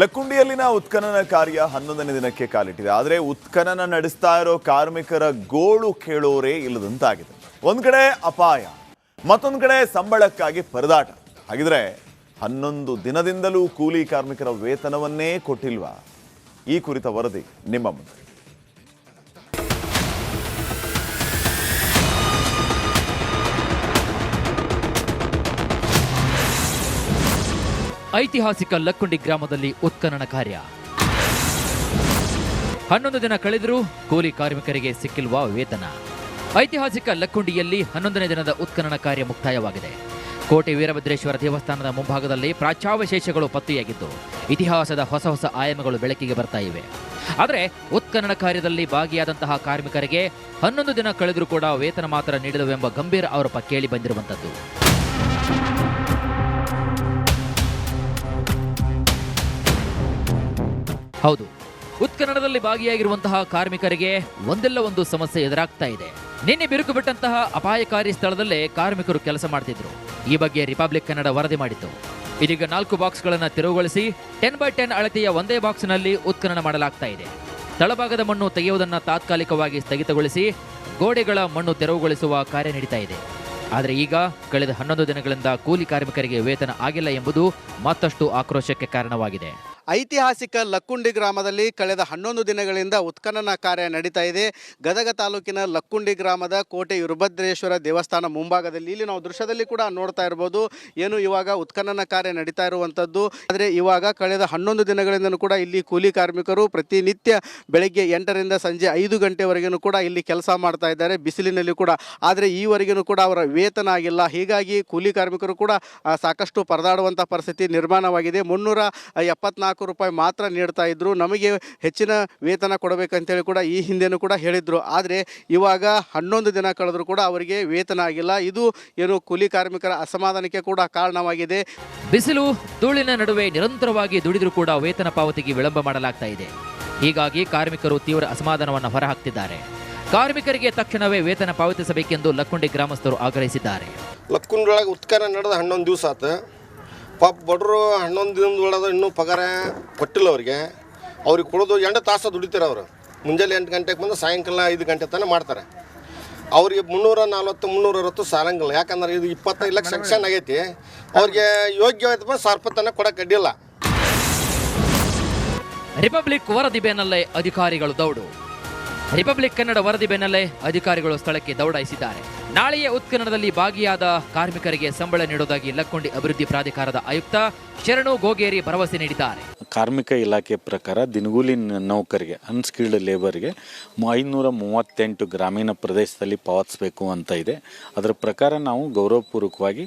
ಲಕ್ಕುಂಡಿಯಲ್ಲಿನ ಉತ್ಖನನ ಕಾರ್ಯ ಹನ್ನೊಂದನೇ ದಿನಕ್ಕೆ ಕಾಲಿಟ್ಟಿದೆ. ಆದರೆ ಉತ್ಖನನ ನಡೆಸ್ತಾ ಇರೋ ಕಾರ್ಮಿಕರ ಗೋಳು ಕೇಳೋರೇ ಇಲ್ಲದಂತಾಗಿದೆ. ಒಂದು ಕಡೆ ಅಪಾಯ, ಮತ್ತೊಂದು ಕಡೆ ಸಂಬಳಕ್ಕಾಗಿ ಪರದಾಟ. ಹಾಗಿದ್ರೆ ಹನ್ನೊಂದು ದಿನದಿಂದಲೂ ಕೂಲಿ ಕಾರ್ಮಿಕರ ವೇತನವನ್ನೇ ಕೊಟ್ಟಿಲ್ವಾ? ಈ ಕುರಿತ ವರದಿ ನಿಮ್ಮ ಮುಂದೆ. ಐತಿಹಾಸಿಕ ಲಕ್ಕುಂಡಿ ಗ್ರಾಮದಲ್ಲಿ ಉತ್ಖನನ ಕಾರ್ಯ. ಹನ್ನೊಂದು ದಿನ ಕಳೆದರೂ ಕೂಲಿ ಕಾರ್ಮಿಕರಿಗೆ ಸಿಕ್ಕಿಲ್ವ ವೇತನ? ಐತಿಹಾಸಿಕ ಲಕ್ಕುಂಡಿಯಲ್ಲಿ ಹನ್ನೊಂದನೇ ದಿನದ ಉತ್ಖನನ ಕಾರ್ಯ ಮುಕ್ತಾಯವಾಗಿದೆ. ಕೋಟೆ ವೀರಭದ್ರೇಶ್ವರ ದೇವಸ್ಥಾನದ ಮುಂಭಾಗದಲ್ಲಿ ಪ್ರಾಚ್ಯಾವಶೇಷಗಳು ಪತ್ತೆಯಾಗಿದ್ದು, ಇತಿಹಾಸದ ಹೊಸ ಹೊಸ ಆಯಾಮಗಳು ಬೆಳಕಿಗೆ ಬರ್ತಾ ಇವೆ. ಆದರೆ ಉತ್ಖನನ ಕಾರ್ಯದಲ್ಲಿ ಭಾಗಿಯಾದಂತಹ ಕಾರ್ಮಿಕರಿಗೆ ಹನ್ನೊಂದು ದಿನ ಕಳೆದರೂ ಕೂಡ ವೇತನ ಮಾತ್ರ ನೀಡಿದವೆಂಬ ಗಂಭೀರ ಆರೋಪ ಕೇಳಿ ಬಂದಿರುವಂಥದ್ದು. ಹೌದು. ಉತ್ಖನನದಲ್ಲಿ ಭಾಗಿಯಾಗಿರುವಂತಹ ಕಾರ್ಮಿಕರಿಗೆ ಒಂದಲ್ಲ ಒಂದು ಸಮಸ್ಯೆ ಎದುರಾಗ್ತಾ ಇದೆ. ನಿನ್ನೆ ಬಿರುಕು ಬಿಟ್ಟಂತಹ ಅಪಾಯಕಾರಿ ಸ್ಥಳದಲ್ಲೇ ಕಾರ್ಮಿಕರು ಕೆಲಸ ಮಾಡ್ತಿದ್ರು. ಈ ಬಗ್ಗೆ ರಿಪಬ್ಲಿಕ್ ಕನ್ನಡ ವರದಿ ಮಾಡಿತ್ತು. ಇದೀಗ ನಾಲ್ಕು ಬಾಕ್ಸ್ಗಳನ್ನು ತೆರವುಗೊಳಿಸಿ ಟೆನ್ ಬೈ ಟೆನ್ ಅಳತೆಯ ಒಂದೇ ಬಾಕ್ಸ್ನಲ್ಲಿ ಉತ್ಖನನ ಮಾಡಲಾಗ್ತಾ ಇದೆ. ತಳಭಾಗದ ಮಣ್ಣು ತೆಗೆಯುವುದನ್ನು ತಾತ್ಕಾಲಿಕವಾಗಿ ಸ್ಥಗಿತಗೊಳಿಸಿ ಗೋಡೆಗಳ ಮಣ್ಣು ತೆರವುಗೊಳಿಸುವ ಕಾರ್ಯ ನಡೀತಾ ಇದೆ. ಆದರೆ ಈಗ ಕಳೆದ ಹನ್ನೊಂದು ದಿನಗಳಿಂದ ಕೂಲಿ ಕಾರ್ಮಿಕರಿಗೆ ವೇತನ ಆಗಿಲ್ಲ ಎಂಬುದು ಮತ್ತಷ್ಟು ಆಕ್ರೋಶಕ್ಕೆ ಕಾರಣವಾಗಿದೆ. ಐತಿಹಾಸಿಕ ಲಕ್ಕುಂಡಿ ಗ್ರಾಮದಲ್ಲಿ ಕಳೆದ ಹನ್ನೊಂದು ದಿನಗಳಿಂದ ಉತ್ಖನನ ಕಾರ್ಯ ನಡೀತಾ ಇದೆ. ಗದಗ ತಾಲೂಕಿನ ಲಕ್ಕುಂಡಿ ಗ್ರಾಮದ ಕೋಟೆ ವೀರಭದ್ರೇಶ್ವರ ದೇವಸ್ಥಾನ ಮುಂಭಾಗದಲ್ಲಿ ಇಲ್ಲಿ ನಾವು ದೃಶ್ಯದಲ್ಲಿ ಕೂಡ ನೋಡ್ತಾ ಇರ್ಬೋದು. ಏನು ಇವಾಗ ಉತ್ಖನನ ಕಾರ್ಯ ನಡೀತಾ ಇರುವಂಥದ್ದು ಆದರೆ ಇವಾಗ ಕಳೆದ ಹನ್ನೊಂದು ದಿನಗಳಿಂದಲೂ ಕೂಡ ಇಲ್ಲಿ ಕೂಲಿ ಕಾರ್ಮಿಕರು ಪ್ರತಿನಿತ್ಯ ಬೆಳಗ್ಗೆ ಎಂಟರಿಂದ ಸಂಜೆ ಐದು ಗಂಟೆವರೆಗೂ ಕೂಡ ಇಲ್ಲಿ ಕೆಲಸ ಮಾಡ್ತಾ ಇದ್ದಾರೆ. ಬಿಸಿಲಿನಲ್ಲಿ ಕೂಡ. ಆದರೆ ಈವರೆಗೂ ಕೂಡ ಅವರ ವೇತನ ಆಗಿಲ್ಲ. ಹೀಗಾಗಿ ಕೂಲಿ ಕಾರ್ಮಿಕರು ಕೂಡ ಸಾಕಷ್ಟು ಪರದಾಡುವಂಥ ಪರಿಸ್ಥಿತಿ ನಿರ್ಮಾಣವಾಗಿದೆ. ಮುನ್ನೂರ ಎಪ್ಪತ್ನಾಲ್ಕು ರೂಪಾಯಿ ಮಾತ್ರ ನೀಡ್ತಾ ಇದ್ದರು ನಮಗೆ ಹೆಚ್ಚಿನ ವೇತನ ಕೊಡಬೇಕಂತೇಳಿ ಕೂಡ ಈ ಹಿಂದೆನೂ ಕೂಡ ಹೇಳಿದರು. ಆದರೆ ಇವಾಗ ಹನ್ನೊಂದು ದಿನ ಕಳೆದರೂ ಕೂಡ ಅವರಿಗೆ ವೇತನ ಆಗಿಲ್ಲ. ಇದು ಏನು ಕೂಲಿ ಕಾರ್ಮಿಕರ ಅಸಮಾಧಾನಕ್ಕೆ ಕೂಡ ಕಾರಣವಾಗಿದೆ. ಬಿಸಿಲು ಧೂಳಿನ ನಡುವೆ ನಿರಂತರವಾಗಿ ದುಡಿದರೂ ಕೂಡ ವೇತನ ಪಾವತಿಗೆ ವಿಳಂಬ ಮಾಡಲಾಗ್ತಾ ಇದೆ. ಹೀಗಾಗಿ ಕಾರ್ಮಿಕರು ತೀವ್ರ ಅಸಮಾಧಾನವನ್ನು ಹೊರಹಾಕ್ತಿದ್ದಾರೆ. ಕಾರ್ಮಿಕರಿಗೆ ತಕ್ಷಣವೇ ವೇತನ ಪಾವತಿಸಬೇಕೆಂದು ಲಕ್ಕುಂಡಿ ಗ್ರಾಮಸ್ಥರು ಆಗ್ರಹಿಸಿದ್ದಾರೆ. ಲಕ್ಕುಂಡಿಯೊಳಗೆ ಉತ್ಖನನ ನಡೆದ ಹನ್ನೊಂದು ದಿವಸ ಆತು. ಪಾಪ ಬಡ್ರು ಹನ್ನೊಂದು ದಿನದ ಒಳಗೆ ಇನ್ನೂ ಪಗಾರ ಕೊಟ್ಟಿಲ್ಲ ಅವ್ರಿಗೆ. ಅವ್ರಿಗೆ ಕೊಡೋದು ಎಂಟು ತಾಸು ದುಡಿತಾರೆ ಅವರು. ಮುಂಜಾನೆ ಎಂಟು ಗಂಟೆಗೆ ಬಂದು ಸಾಯಂಕಾಲ ಐದು ಗಂಟೆ ತನಕ ಮಾಡ್ತಾರೆ. ಅವ್ರಿಗೆ ಮುನ್ನೂರ ನಲ್ವತ್ತು, ಮುನ್ನೂರ ಅರವತ್ತು ಸಾಲಂಗಿಲ್ಲ. ಯಾಕಂದ್ರೆ ಇದು ಇಪ್ಪತ್ತೈದು ಲಕ್ಷ ಸೆಕ್ಷನ್ ಆಗೈತಿ. ಅವ್ರಿಗೆ ಯೋಗ್ಯವಾದ ಬಂದು ಸಾವಿರ ರೂಪಾಯಿ ತನಕ ಕೊಡೋಕೆ ಅಡ್ಡಿಲ್ಲ ರಿಪಬ್ಲಿಕ್ ವರದಿ ಬೇನಲ್ಲೇ ಅಧಿಕಾರಿಗಳು ದೌಡು. ರಿಪಬ್ಲಿಕ್ ಕನ್ನಡ ವರದಿ ಬೆನ್ನಲ್ಲೇ ಅಧಿಕಾರಿಗಳು ಸ್ಥಳಕ್ಕೆ ದೌಡಾಯಿಸಿದ್ದಾರೆ. ನಾಳೆಯೇ ಉತ್ಖನನದಲ್ಲಿ ಭಾಗಿಯಾದ ಕಾರ್ಮಿಕರಿಗೆ ಸಂಬಳ ನೀಡುವುದಾಗಿ ಲಕ್ಕೊಂಡಿ ಅಭಿವೃದ್ಧಿ ಪ್ರಾಧಿಕಾರದ ಆಯುಕ್ತ ಶರಣು ಗೋಗೇರಿ ಭರವಸೆ ನೀಡಿದ್ದಾರೆ. ಕಾರ್ಮಿಕ ಇಲಾಖೆ ಪ್ರಕಾರ ದಿನಗೂಲಿ ನೌಕರಿಗೆ ಅನ್ಸ್ಕಿಲ್ಡ್ ಲೇಬರ್ಗೆ ಐನೂರ ಮೂವತ್ತೆಂಟು ಗ್ರಾಮೀಣ ಪ್ರದೇಶದಲ್ಲಿ ಪಾವತಿಸಬೇಕು ಅಂತ ಇದೆ. ಅದರ ಪ್ರಕಾರ ನಾವು ಗೌರವಪೂರ್ವಕವಾಗಿ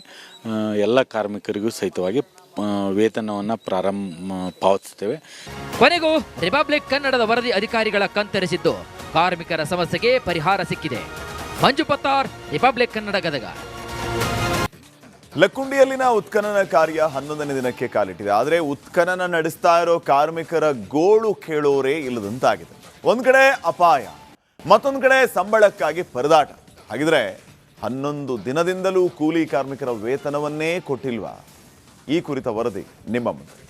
ಎಲ್ಲ ಕಾರ್ಮಿಕರಿಗೂ ಸಹಿತವಾಗಿ ವೇತನವನ್ನು ಪ್ರಾರಂಭ ಪಾವತಿಸ್ತೇವೆ. ಕೊನೆಗೂ ರಿಪಬ್ಲಿಕ್ ಕನ್ನಡದ ವರದಿ ಅಧಿಕಾರಿಗಳ ಕಣ್ತೆರೆಸಿದ್ದು ಕಾರ್ಮಿಕರ ಸಮಸ್ಯೆಗೆ ಪರಿಹಾರ ಸಿಕ್ಕಿದೆ. ಮಂಜು ಪತ್ತಾರ್ ರಿಪಬ್ಲಿಕ್ ಕನ್ನಡ ಗದಗ. ಲಕ್ಕುಂಡಿಯಲ್ಲಿನ ಉತ್ಖನನ ಕಾರ್ಯ ಹನ್ನೊಂದನೇ ದಿನಕ್ಕೆ ಕಾಲಿಟ್ಟಿದೆ. ಆದರೆ ಉತ್ಖನನ ನಡೆಸ್ತಾ ಇರೋ ಕಾರ್ಮಿಕರ ಗೋಳು ಕೇಳೋರೇ ಇಲ್ಲದಂತಾಗಿದೆ. ಒಂದು ಕಡೆ ಅಪಾಯ, ಮತ್ತೊಂದು ಕಡೆ ಸಂಬಳಕ್ಕಾಗಿ ಪರದಾಟ. ಹಾಗಿದ್ರೆ ಹನ್ನೊಂದು ದಿನದಿಂದಲೂ ಕೂಲಿ ಕಾರ್ಮಿಕರ ವೇತನವನ್ನೇ ಕೊಟ್ಟಿಲ್ವಾ? ಈ ಕುರಿತ ವರದಿ ನಿಮ್ಮ ಮುಂದೆ.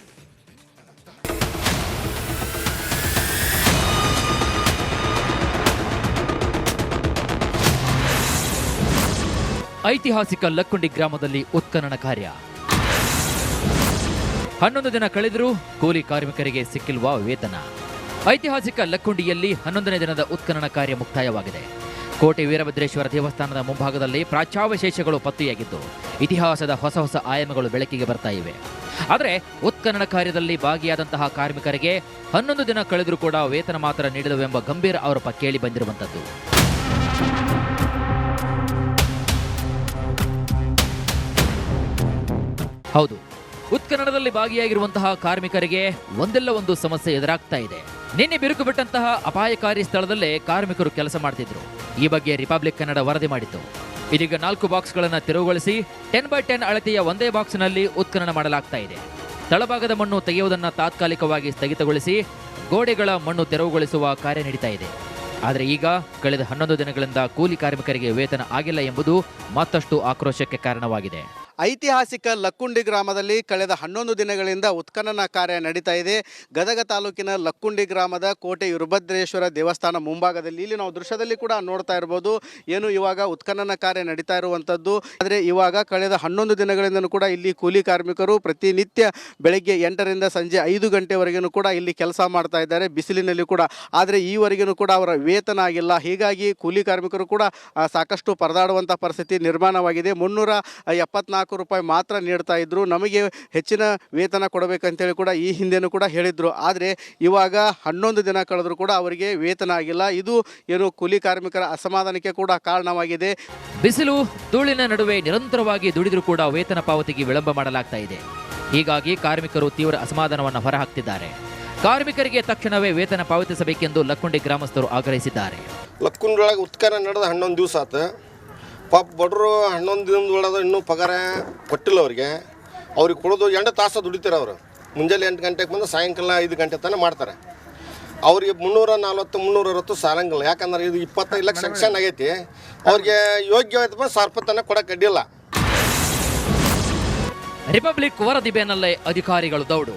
ಐತಿಹಾಸಿಕ ಲಕ್ಕುಂಡಿ ಗ್ರಾಮದಲ್ಲಿ ಉತ್ಖನನ ಕಾರ್ಯ. ಹನ್ನೊಂದು ದಿನ ಕಳೆದರೂ ಕೂಲಿ ಕಾರ್ಮಿಕರಿಗೆ ಸಿಕ್ಕಿಲ್ವಾ ವೇತನ? ಐತಿಹಾಸಿಕ ಲಕ್ಕುಂಡಿಯಲ್ಲಿ ಹನ್ನೊಂದನೇ ದಿನದ ಉತ್ಖನನ ಕಾರ್ಯ ಮುಕ್ತಾಯವಾಗಿದೆ. ಕೋಟೆ ವೀರಭದ್ರೇಶ್ವರ ದೇವಸ್ಥಾನದ ಮುಂಭಾಗದಲ್ಲಿ ಪ್ರಾಚ್ಯಾವಶೇಷಗಳು ಪತ್ತೆಯಾಗಿದ್ದು, ಇತಿಹಾಸದ ಹೊಸ ಹೊಸ ಆಯಾಮಗಳು ಬೆಳಕಿಗೆ ಬರ್ತಾ ಇವೆ. ಆದರೆ ಉತ್ಖನನ ಕಾರ್ಯದಲ್ಲಿ ಭಾಗಿಯಾದಂತಹ ಕಾರ್ಮಿಕರಿಗೆ ಹನ್ನೊಂದು ದಿನ ಕಳೆದರೂ ಕೂಡ ವೇತನ ಮಾತ್ರ ನೀಡಿದವೆಂಬ ಗಂಭೀರ ಆರೋಪ ಕೇಳಿ ಬಂದಿರುವಂಥದ್ದು. ಹೌದು. ಉತ್ಖನನದಲ್ಲಿ ಭಾಗಿಯಾಗಿರುವಂತಹ ಕಾರ್ಮಿಕರಿಗೆ ಒಂದಲ್ಲ ಒಂದು ಸಮಸ್ಯೆ ಎದುರಾಗ್ತಾ ಇದೆ. ನಿನ್ನೆ ಬಿರುಕು ಬಿಟ್ಟಂತಹ ಅಪಾಯಕಾರಿ ಸ್ಥಳದಲ್ಲೇ ಕಾರ್ಮಿಕರು ಕೆಲಸ ಮಾಡ್ತಿದ್ರು. ಈ ಬಗ್ಗೆ ರಿಪಬ್ಲಿಕ್ ಕನ್ನಡ ವರದಿ ಮಾಡಿತ್ತು. ಇದೀಗ ನಾಲ್ಕು ಬಾಕ್ಸ್ಗಳನ್ನು ತೆರವುಗೊಳಿಸಿ ಟೆನ್ ಬೈ ಟೆನ್ ಅಳತೆಯ ಒಂದೇ ಬಾಕ್ಸ್ನಲ್ಲಿ ಉತ್ಖನನ ಮಾಡಲಾಗ್ತಾ ಇದೆ. ತಳಭಾಗದ ಮಣ್ಣು ತೆಗೆಯುವುದನ್ನು ತಾತ್ಕಾಲಿಕವಾಗಿ ಸ್ಥಗಿತಗೊಳಿಸಿ ಗೋಡೆಗಳ ಮಣ್ಣು ತೆರವುಗೊಳಿಸುವ ಕಾರ್ಯ ನಡೀತಾ ಇದೆ. ಆದರೆ ಈಗ ಕಳೆದ ಹನ್ನೊಂದು ದಿನಗಳಿಂದ ಕೂಲಿ ಕಾರ್ಮಿಕರಿಗೆ ವೇತನ ಆಗಿಲ್ಲ ಎಂಬುದು ಮತ್ತಷ್ಟು ಆಕ್ರೋಶಕ್ಕೆ ಕಾರಣವಾಗಿದೆ. ಐತಿಹಾಸಿಕ ಲಕ್ಕುಂಡಿ ಗ್ರಾಮದಲ್ಲಿ ಕಳೆದ ಹನ್ನೊಂದು ದಿನಗಳಿಂದ ಉತ್ಖನನ ಕಾರ್ಯ ನಡೀತಾ ಇದೆ. ಗದಗ ತಾಲೂಕಿನ ಲಕ್ಕುಂಡಿ ಗ್ರಾಮದ ಕೋಟೆ ವೀರಭದ್ರೇಶ್ವರ ದೇವಸ್ಥಾನ ಮುಂಭಾಗದಲ್ಲಿ ಇಲ್ಲಿ ನಾವು ದೃಶ್ಯದಲ್ಲಿ ಕೂಡ ನೋಡ್ತಾ ಇರ್ಬೋದು. ಏನು ಇವಾಗ ಉತ್ಖನನ ಕಾರ್ಯ ನಡೀತಾ ಇರುವಂಥದ್ದು ಆದರೆ ಇವಾಗ ಕಳೆದ ಹನ್ನೊಂದು ದಿನಗಳಿಂದಲೂ ಕೂಡ ಇಲ್ಲಿ ಕೂಲಿ ಕಾರ್ಮಿಕರು ಪ್ರತಿನಿತ್ಯ ಬೆಳಗ್ಗೆ ಎಂಟರಿಂದ ಸಂಜೆ ಐದು ಗಂಟೆವರೆಗೂ ಕೂಡ ಇಲ್ಲಿ ಕೆಲಸ ಮಾಡ್ತಾ ಇದ್ದಾರೆ. ಬಿಸಿಲಿನಲ್ಲಿ ಕೂಡ. ಆದರೆ ಈವರೆಗೂ ಕೂಡ ಅವರ ವೇತನ ಆಗಿಲ್ಲ. ಹೀಗಾಗಿ ಕೂಲಿ ಕಾರ್ಮಿಕರು ಕೂಡ ಸಾಕಷ್ಟು ಪರದಾಡುವಂಥ ಪರಿಸ್ಥಿತಿ ನಿರ್ಮಾಣವಾಗಿದೆ. ಮುನ್ನೂರ ಎಪ್ಪತ್ನಾಲ್ಕು ರೂಪಾಯಿ ಮಾತ್ರ ನೀಡ್ತಾ ಇದ್ದರು ನಮಗೆ ಹೆಚ್ಚಿನ ವೇತನ ಕೊಡಬೇಕಂತೇಳಿ ಕೂಡ ಈ ಹಿಂದೆನೂ ಕೂಡ ಹೇಳಿದರು. ಆದರೆ ಇವಾಗ ಹನ್ನೊಂದು ದಿನ ಕಳೆದರೂ ಕೂಡ ಅವರಿಗೆ ವೇತನ ಆಗಿಲ್ಲ. ಇದು ಏನು ಕೂಲಿ ಕಾರ್ಮಿಕರ ಅಸಮಾಧಾನಕ್ಕೆ ಕೂಡ ಕಾರಣವಾಗಿದೆ. ಬಿಸಿಲು ಧೂಳಿನ ನಡುವೆ ನಿರಂತರವಾಗಿ ದುಡಿದರೂ ಕೂಡ ವೇತನ ಪಾವತಿಗೆ ವಿಳಂಬ ಮಾಡಲಾಗ್ತಾ ಇದೆ. ಹೀಗಾಗಿ ಕಾರ್ಮಿಕರು ತೀವ್ರ ಅಸಮಾಧಾನವನ್ನು ಹೊರಹಾಕ್ತಿದ್ದಾರೆ. ಕಾರ್ಮಿಕರಿಗೆ ತಕ್ಷಣವೇ ವೇತನ ಪಾವತಿಸಬೇಕೆಂದು ಲಕ್ಕುಂಡಿ ಗ್ರಾಮಸ್ಥರು ಆಗ್ರಹಿಸಿದ್ದಾರೆ. ಲಕ್ಕುಂಡ್ರೊಳಗೆ ಉತ್ಖನನ ನಡೆದ ಹನ್ನೊಂದು ದಿವಸ ಆತು. ಪಾಪ ಬಡ್ರು ಹನ್ನೊಂದು ದಿನದ ಒಳಗೆ ಇನ್ನೂ ಪಗಾರ ಕೊಟ್ಟಿಲ್ಲ ಅವ್ರಿಗೆ. ಅವ್ರಿಗೆ ಕೊಡೋದು ಎಂಟು ತಾಸು ದುಡಿತಾರೆ ಅವರು. ಮುಂಜಾನೆ ಎಂಟು ಗಂಟೆಗೆ ಬಂದು ಸಾಯಂಕಾಲ ಐದು ಗಂಟೆ ತನಕ ಮಾಡ್ತಾರೆ. ಅವ್ರಿಗೆ ಮುನ್ನೂರ ನಲ್ವತ್ತು, ಮುನ್ನೂರ ಅರವತ್ತು ಸಾಲಂಗಿಲ್ಲ. ಯಾಕಂದ್ರೆ ಇದು ಇಪ್ಪತ್ತೈದು ಲಕ್ಷ ಸೆಕ್ಷನ್ ಆಗೈತಿ. ಅವ್ರಿಗೆ ಯೋಗ್ಯವಾಯ್ತಪ್ಪ ಸಾವಿರ ರೂಪಾಯಿ ತನಕ ಕೊಡಕ್ಕೆ ಅಡ್ಡಿಲ್ಲ ರಿಪಬ್ಲಿಕ್ ವರದಿ ಬೆನ್ನಲ್ಲೇ ಅಧಿಕಾರಿಗಳು ದೌಡು.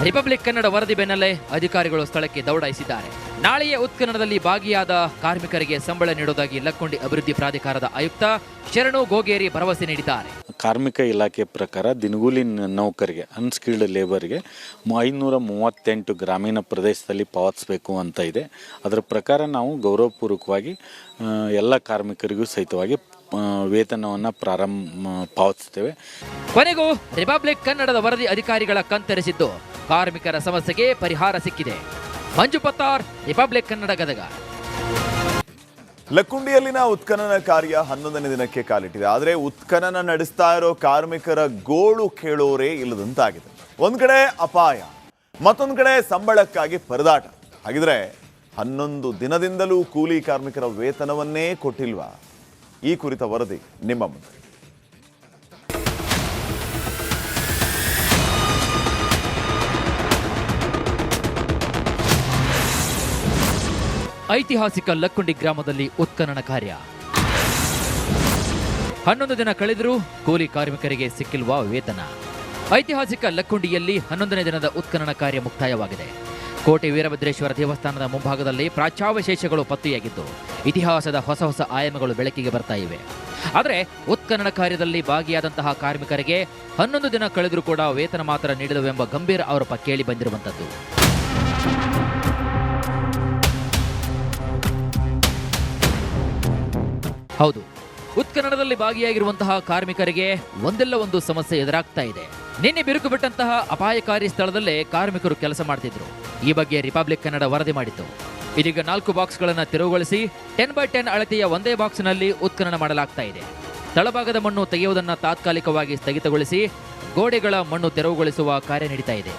ರಿಪಬ್ಲಿಕ್ ಕನ್ನಡ ವರದಿ ಬೆನ್ನಲ್ಲೇ ಅಧಿಕಾರಿಗಳು ಸ್ಥಳಕ್ಕೆ ದೌಡಾಯಿಸಿದ್ದಾರೆ. ನಾಳೆಯೇ ಉತ್ಖನನದಲ್ಲಿ ಭಾಗಿಯಾದ ಕಾರ್ಮಿಕರಿಗೆ ಸಂಬಳ ನೀಡುವುದಾಗಿ ಲಕ್ಕೊಂಡಿ ಅಭಿವೃದ್ಧಿ ಪ್ರಾಧಿಕಾರದ ಆಯುಕ್ತ ಶರಣು ಗೋಗೇರಿ ಭರವಸೆ ನೀಡಿದ್ದಾರೆ. ಕಾರ್ಮಿಕ ಇಲಾಖೆ ಪ್ರಕಾರ ದಿನಗೂಲಿ ನೌಕರಿಗೆ ಅನ್ಸ್ಕಿಲ್ಡ್ ಲೇಬರ್ಗೆ ಐನೂರ ಮೂವತ್ತೆಂಟು ಗ್ರಾಮೀಣ ಪ್ರದೇಶದಲ್ಲಿ ಪಾವತಿಸಬೇಕು ಅಂತ ಇದೆ. ಅದರ ಪ್ರಕಾರ ನಾವು ಗೌರವಪೂರ್ವಕವಾಗಿ ಎಲ್ಲ ಕಾರ್ಮಿಕರಿಗೂ ಸಹಿತವಾಗಿ ವೇತನವನ್ನು ಪ್ರಾರಂಭ ಪಾವತಿಸ್ತೇವೆ. ಕೊನೆಗೂ ರಿಪಬ್ಲಿಕ್ ಕನ್ನಡದ ವರದಿ ಅಧಿಕಾರಿಗಳ ಕಣ್ತೆರೆಸಿದ್ದು ಕಾರ್ಮಿಕರ ಸಮಸ್ಯೆಗೆ ಪರಿಹಾರ ಸಿಕ್ಕಿದೆ. ಮಂಜು ಪತ್ತಾರ್ ರಿಪಬ್ಲಿಕ್ ಕನ್ನಡ ಗದಗ. ಲಕ್ಕುಂಡಿಯಲ್ಲಿನ ಉತ್ಖನನ ಕಾರ್ಯ ಹನ್ನೊಂದನೇ ದಿನಕ್ಕೆ ಕಾಲಿಟ್ಟಿದೆ. ಆದರೆ ಉತ್ಖನನ ನಡೆಸ್ತಾ ಇರೋ ಕಾರ್ಮಿಕರ ಗೋಳು ಕೇಳೋರೇ ಇಲ್ಲದಂತಾಗಿದೆ. ಒಂದು ಕಡೆ ಅಪಾಯ, ಮತ್ತೊಂದು ಕಡೆ ಸಂಬಳಕ್ಕಾಗಿ ಪರದಾಟ. ಹಾಗಿದ್ರೆ ಹನ್ನೊಂದು ದಿನದಿಂದಲೂ ಕೂಲಿ ಕಾರ್ಮಿಕರ ವೇತನವನ್ನೇ ಕೊಟ್ಟಿಲ್ವಾ? ಈ ಕುರಿತ ವರದಿ ನಿಮ್ಮ ಮುಂದೆ. ಐತಿಹಾಸಿಕ ಲಕ್ಕುಂಡಿ ಗ್ರಾಮದಲ್ಲಿ ಉತ್ಖನನ ಕಾರ್ಯ. ಹನ್ನೊಂದು ದಿನ ಕಳೆದರೂ ಕೂಲಿ ಕಾರ್ಮಿಕರಿಗೆ ಸಿಕ್ಕಿಲ್ವಾ ವೇತನ. ಐತಿಹಾಸಿಕ ಲಕ್ಕುಂಡಿಯಲ್ಲಿ ಹನ್ನೊಂದನೇ ದಿನದ ಉತ್ಖನನ ಕಾರ್ಯ ಮುಕ್ತಾಯವಾಗಿದೆ. ಕೋಟೆ ವೀರಭದ್ರೇಶ್ವರ ದೇವಸ್ಥಾನದ ಮುಂಭಾಗದಲ್ಲಿ ಪ್ರಾಚ್ಯಾವಶೇಷಗಳು ಪತ್ತೆಯಾಗಿದ್ದು, ಇತಿಹಾಸದ ಹೊಸ ಹೊಸ ಆಯಾಮಗಳು ಬೆಳಕಿಗೆ ಬರ್ತಾ ಇವೆ. ಆದರೆ ಉತ್ಖನನ ಕಾರ್ಯದಲ್ಲಿ ಭಾಗಿಯಾದಂತಹ ಕಾರ್ಮಿಕರಿಗೆ ಹನ್ನೊಂದು ದಿನ ಕಳೆದರೂ ಕೂಡ ವೇತನ ಮಾತ್ರ ನೀಡಿದವೆಂಬ ಗಂಭೀರ ಆರೋಪ ಕೇಳಿ ಬಂದಿರುವಂಥದ್ದು. ಹೌದು, ಉತ್ಖನನದಲ್ಲಿ ಭಾಗಿಯಾಗಿರುವಂತಹ ಕಾರ್ಮಿಕರಿಗೆ ಒಂದಲ್ಲ ಒಂದು ಸಮಸ್ಯೆ ಎದುರಾಗ್ತಾ ಇದೆ. ನಿನ್ನೆ ಬಿರುಕು ಬಿಟ್ಟಂತಹ ಅಪಾಯಕಾರಿ ಸ್ಥಳದಲ್ಲೇ ಕಾರ್ಮಿಕರು ಕೆಲಸ ಮಾಡ್ತಿದ್ರು. ಈ ಬಗ್ಗೆ ರಿಪಬ್ಲಿಕ್ ಕನ್ನಡ ವರದಿ ಮಾಡಿತ್ತು. ಇದೀಗ ನಾಲ್ಕು ಬಾಕ್ಸ್ಗಳನ್ನು ತೆರವುಗೊಳಿಸಿ ಟೆನ್ ಬೈ ಟೆನ್ ಅಳತೆಯ ಒಂದೇ ಬಾಕ್ಸ್ನಲ್ಲಿ ಉತ್ಖನನ ಮಾಡಲಾಗ್ತಾ ಇದೆ. ತಳಭಾಗದ ಮಣ್ಣು ತೆಗೆಯುವುದನ್ನು ತಾತ್ಕಾಲಿಕವಾಗಿ ಸ್ಥಗಿತಗೊಳಿಸಿ ಗೋಡೆಗಳ ಮಣ್ಣು ತೆರವುಗೊಳಿಸುವ ಕಾರ್ಯ ನಡೀತಾ ಇದೆ.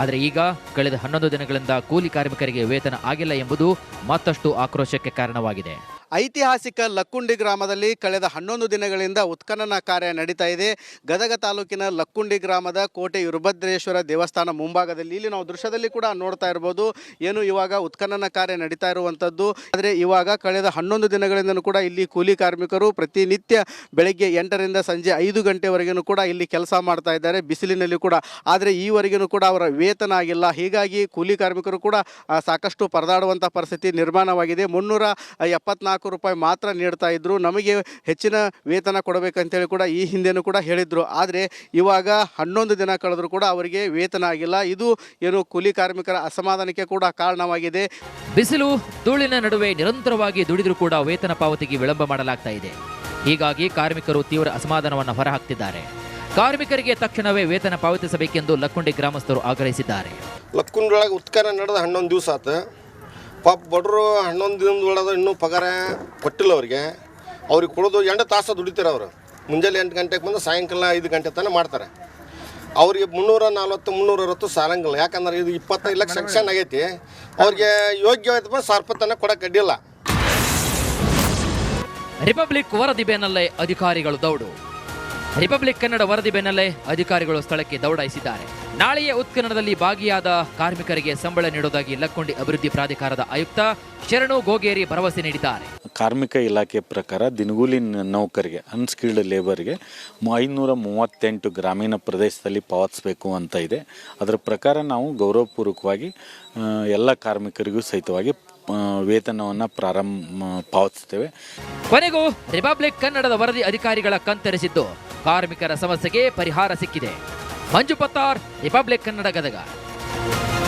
ಆದರೆ ಈಗ ಕಳೆದ ಹನ್ನೊಂದು ದಿನಗಳಿಂದ ಕೂಲಿ ಕಾರ್ಮಿಕರಿಗೆ ವೇತನ ಆಗಿಲ್ಲ ಎಂಬುದು ಮತ್ತಷ್ಟು ಆಕ್ರೋಶಕ್ಕೆ ಕಾರಣವಾಗಿದೆ. ಐತಿಹಾಸಿಕ ಲಕ್ಕುಂಡಿ ಗ್ರಾಮದಲ್ಲಿ ಕಳೆದ ಹನ್ನೊಂದು ದಿನಗಳಿಂದ ಉತ್ಖನನ ಕಾರ್ಯ ನಡೀತಾ ಇದೆ. ಗದಗ ತಾಲೂಕಿನ ಲಕ್ಕುಂಡಿ ಗ್ರಾಮದ ಕೋಟೆ ವೀರಭದ್ರೇಶ್ವರ ದೇವಸ್ಥಾನ ಮುಂಭಾಗದಲ್ಲಿ ಇಲ್ಲಿ ನಾವು ದೃಶ್ಯದಲ್ಲಿ ಕೂಡ ನೋಡ್ತಾ ಇರ್ಬೋದು. ಏನು ಇವಾಗ ಉತ್ಖನನ ಕಾರ್ಯ ನಡೀತಾ ಇರುವಂಥದ್ದು. ಆದರೆ ಇವಾಗ ಕಳೆದ ಹನ್ನೊಂದು ದಿನಗಳಿಂದಲೂ ಕೂಡ ಇಲ್ಲಿ ಕೂಲಿ ಕಾರ್ಮಿಕರು ಪ್ರತಿನಿತ್ಯ ಬೆಳಗ್ಗೆ ಎಂಟರಿಂದ ಸಂಜೆ ಐದು ಗಂಟೆವರೆಗೂ ಕೂಡ ಇಲ್ಲಿ ಕೆಲಸ ಮಾಡ್ತಾ ಇದ್ದಾರೆ ಬಿಸಿಲಿನಲ್ಲಿ ಕೂಡ. ಆದರೆ ಈವರೆಗೂ ಕೂಡ ಅವರ ವೇತನ ಆಗಿಲ್ಲ. ಹೀಗಾಗಿ ಕೂಲಿ ಕಾರ್ಮಿಕರು ಕೂಡ ಸಾಕಷ್ಟು ಪರದಾಡುವಂಥ ಪರಿಸ್ಥಿತಿ ನಿರ್ಮಾಣವಾಗಿದೆ. ಮುನ್ನೂರ ಎಪ್ಪತ್ನಾಲ್ಕು ರೂಪಾಯಿ ಮಾತ್ರ ನೀಡ್ತಾ ಇದ್ದರು ನಮಗೆ ಹೆಚ್ಚಿನ ವೇತನ ಕೊಡಬೇಕಂತೇಳಿ ಕೂಡ ಈ ಹಿಂದೆನೂ ಕೂಡ ಹೇಳಿದರು. ಆದರೆ ಇವಾಗ ಹನ್ನೊಂದು ದಿನ ಕಳೆದರೂ ಕೂಡ ಅವರಿಗೆ ವೇತನ ಆಗಿಲ್ಲ. ಇದು ಏನು ಕೂಲಿ ಕಾರ್ಮಿಕರ ಅಸಮಾಧಾನಕ್ಕೆ ಕೂಡ ಕಾರಣವಾಗಿದೆ. ಬಿಸಿಲು ಧೂಳಿನ ನಡುವೆ ನಿರಂತರವಾಗಿ ದುಡಿದರೂ ಕೂಡ ವೇತನ ಪಾವತಿಗೆ ವಿಳಂಬ ಮಾಡಲಾಗ್ತಾ ಇದೆ. ಹೀಗಾಗಿ ಕಾರ್ಮಿಕರು ತೀವ್ರ ಅಸಮಾಧಾನವನ್ನು ಹೊರಹಾಕ್ತಿದ್ದಾರೆ. ಕಾರ್ಮಿಕರಿಗೆ ತಕ್ಷಣವೇ ವೇತನ ಪಾವತಿಸಬೇಕೆಂದು ಲಕ್ಕುಂಡಿ ಗ್ರಾಮಸ್ಥರು ಆಗ್ರಹಿಸಿದ್ದಾರೆ. ಲಕ್ಕುಂಡ್ರೊಳಗೆ ಉತ್ಖನ ನಡೆದ ಹನ್ನೊಂದು ದಿವಸ ಆತು. ಪಾಪ ಬಡ್ರು ಹನ್ನೊಂದು ದಿನದ ಒಳಗೆ ಇನ್ನೂ ಪಗಾರ ಕೊಟ್ಟಿಲ್ಲ ಅವ್ರಿಗೆ. ಅವ್ರಿಗೆ ಕೊಡೋದು ಎಂಟು ತಾಸು ದುಡಿತಾರೆ ಅವರು. ಮುಂಜಾನೆ ಎಂಟು ಗಂಟೆಗೆ ಬಂದು ಸಾಯಂಕಾಲ ಐದು ಗಂಟೆ ತನಕ ಮಾಡ್ತಾರೆ. ಅವರಿಗೆ ಮುನ್ನೂರ ನಲ್ವತ್ತು, ಮುನ್ನೂರ ಅರವತ್ತು ಸಾಲಂಗಿಲ್ಲ. ಯಾಕಂದ್ರೆ ಇದು ಇಪ್ಪತ್ತೈದು ಲಕ್ಷ ಸೆಕ್ಷನ್ ಆಗೈತಿ. ಅವ್ರಿಗೆ ಯೋಗ್ಯವಾಯ್ತಪ್ಪ ಸಾವಿರ ರೂಪಾಯಿ ತನಕ ಕೊಡಕ್ಕೆ ಅಡ್ಡಿಲ್ಲ ರಿಪಬ್ಲಿಕ್ ವರದಿ ಬೇನಲ್ಲೇ ಅಧಿಕಾರಿಗಳು ದೌಡು. ರಿಪಬ್ಲಿಕ್ ಕನ್ನಡ ವರದಿ ಬೆನ್ನಲ್ಲೇ ಅಧಿಕಾರಿಗಳು ಸ್ಥಳಕ್ಕೆ ದೌಡಾಯಿಸಿದ್ದಾರೆ. ನಾಳೆಯೇ ಉತ್ಖನನದಲ್ಲಿ ಭಾಗಿಯಾದ ಕಾರ್ಮಿಕರಿಗೆ ಸಂಬಳ ನೀಡುವುದಾಗಿ ಲಕ್ಕೊಂಡಿ ಅಭಿವೃದ್ಧಿ ಪ್ರಾಧಿಕಾರದ ಆಯುಕ್ತ ಶರಣು ಗೋಗೇರಿ ಭರವಸೆ ನೀಡಿದ್ದಾರೆ. ಕಾರ್ಮಿಕ ಇಲಾಖೆ ಪ್ರಕಾರ ದಿನಗೂಲಿ ನೌಕರಿಗೆ ಅನ್ಸ್ಕಿಲ್ಡ್ ಲೇಬರ್ಗೆ ಐನೂರ ಮೂವತ್ತೆಂಟು ಗ್ರಾಮೀಣ ಪ್ರದೇಶದಲ್ಲಿ ಪಾವತಿಸಬೇಕು ಅಂತ ಇದೆ. ಅದರ ಪ್ರಕಾರ ನಾವು ಗೌರವಪೂರ್ವಕವಾಗಿ ಎಲ್ಲ ಕಾರ್ಮಿಕರಿಗೂ ಸಹಿತವಾಗಿ ವೇತನವನ್ನು ಪ್ರಾರಂಭ ಪಾವತಿಸುತ್ತೇವೆ ಕೊನೆಗೂ ರಿಪಬ್ಲಿಕ್ ಕನ್ನಡದ ವರದಿ ಅಧಿಕಾರಿಗಳ ಕಂತರಿಸಿದ್ದು, ಕಾರ್ಮಿಕರ ಸಮಸ್ಯೆಗೆ ಪರಿಹಾರ ಸಿಕ್ಕಿದೆ. ಮಂಜು ಪತ್ತಾರ್, ರಿಪಬ್ಲಿಕ್ ಕನ್ನಡ ಗದಗ.